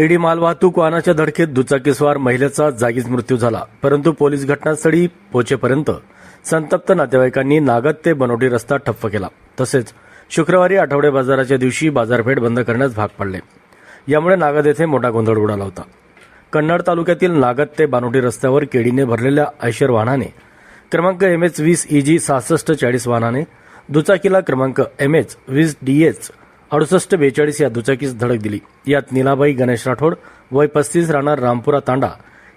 KD मालवाहतूक वाहनाच्या धडकेत दुचाकीस्वार महिलेचा जागीच मृत्यू झाला परंतु पोलीस घटनास्थळी पोहोचेपर्यंत संतप्त नातेवाईकांनी नागद ते बनवटी रस्ता ठप्प केला. तसेच शुक्रवारी आठवडे बाजाराच्या दिवशी बाजारपेठ बंद करण्यास भाग पडले. यामुळे नागद येथे मोठा गोंधळ उडाला होता. कन्नड तालुक्यातील नागद ते बानोटी रस्त्यावर केडीने भरलेल्या आयशर वाहनाने क्रमांक एम एच वीस ई जी सहासष्ट चाळीस वाहनाने दुचाकीला क्रमांक एम एच वीस डी एच अडुसष्ट बेचाळीस या दुचाकीस धडक दिली. यात नीलाबाई गणेश राठोड वय पस्तीस राहणार रामपुरा तांडा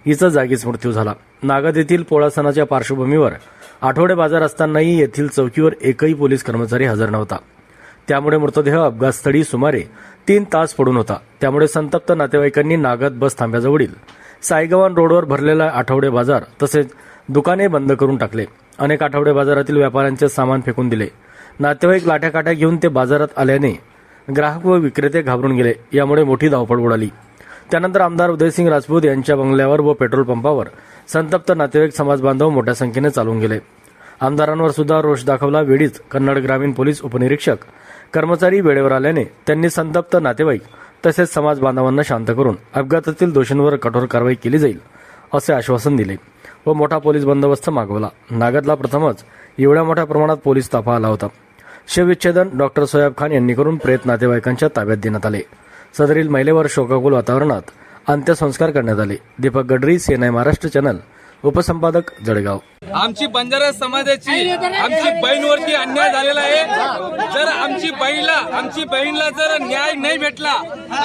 हिचा जागीच मृत्यू झाला. नागद येथील पोळा सणाच्या पार्श्वभूमीवर आठवडे बाजार असतानाही येथील चौकीवर एकही पोलीस कर्मचारी हजर नव्हता. त्यामुळे मृतदेह अपघातस्थळी सुमारे तीन तास पडून होता. त्यामुळे संतप्त नातेवाईकांनी नागद बस थांब्याजवळील सायगवान रोडवर भरलेला आठवडे बाजार तसेच दुकाने बंद करून टाकले. अनेक आठवडे बाजारातील व्यापाऱ्यांचे सामान फेकून दिले. नातेवाईक लाठ्याकाठ्या घेऊन ते बाजारात आल्याने ग्राहक व विक्रेते घाबरून गेले. यामुळे मोठी धावपळ उडाली. त्यानंतर आमदार उदयसिंग राजपूत यांच्या बंगल्यावर व पेट्रोल पंपावर संतप्त नातेवाईक समाज बांधव मोठ्या संख्येने चालून गेले. आमदारांवर सुद्धा रोष दाखवला वेळीच कन्नड ग्रामीण पोलीस उपनिरीक्षक. कर्मचारी वेळेवर आल्याने त्यांनी संतप्त नातेवाईक तसेच समाज बांधवांना शांत करून अपघातातील दोषींवर कठोर कारवाई केली जाईल असे आश्वासन दिले व मोठा पोलीस बंदोबस्त मागवला. नागदला प्रथमच एवढ्या मोठ्या प्रमाणात पोलीस ताफा आला होता. शवविच्छेदन डॉक्टर सोयाब खान यांनी करून प्रेत नातेवाईकांच्या ताब्यात देण्यात आले. सदरील महिलेवर शोकाकुल वातावरणात अंत्यसंस्कार करण्यात आले. दीपक गडरी सेनाई महाराष्ट्र चॅनल. उपसंपादक जळगाव. आमची बंजारा समाजाची आमची बहीणवरती अन्याय झालेला आहे. जर आमची बहीणला आमची बहीणला जर न्याय नाही भेटला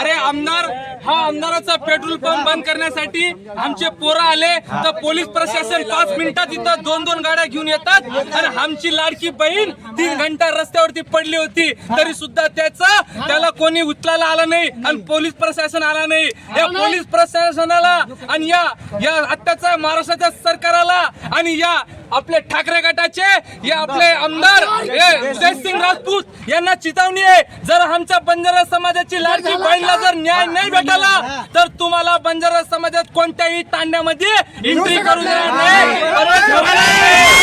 अरे आमदार हा आमदाराचा पेट्रोल पंप बंद करण्यासाठी आमचे पोरं आले. तर पोलीस प्रशासन पाच मिनिटात इथं दोन दोन गाड्या घेऊन येतात. आणि आमची लाडकी बहीण तीन घंटा रस्त्यावरती पडली होती. तरी सुद्धा त्याचा त्याला कोणी उचलायला आला नाही आणि पोलीस प्रशासन आला नाही. या पोलीस प्रशासनाला आणि या या आत्ताच्या महाराष्ट्राच्या सरकाराला आणि या आपले ठाकरे गटाचे हे आपले आमदार उदयसिंग राजपूत यांना चितावणी आहे. जर आमच्या बंजारा समाजाची लाडकी बहीणला जर न्याय नाही भेटला तर तुम्हाला बंजारा समाजात कोणत्याही तांड्यामध्ये एंट्री करू देणार नाही.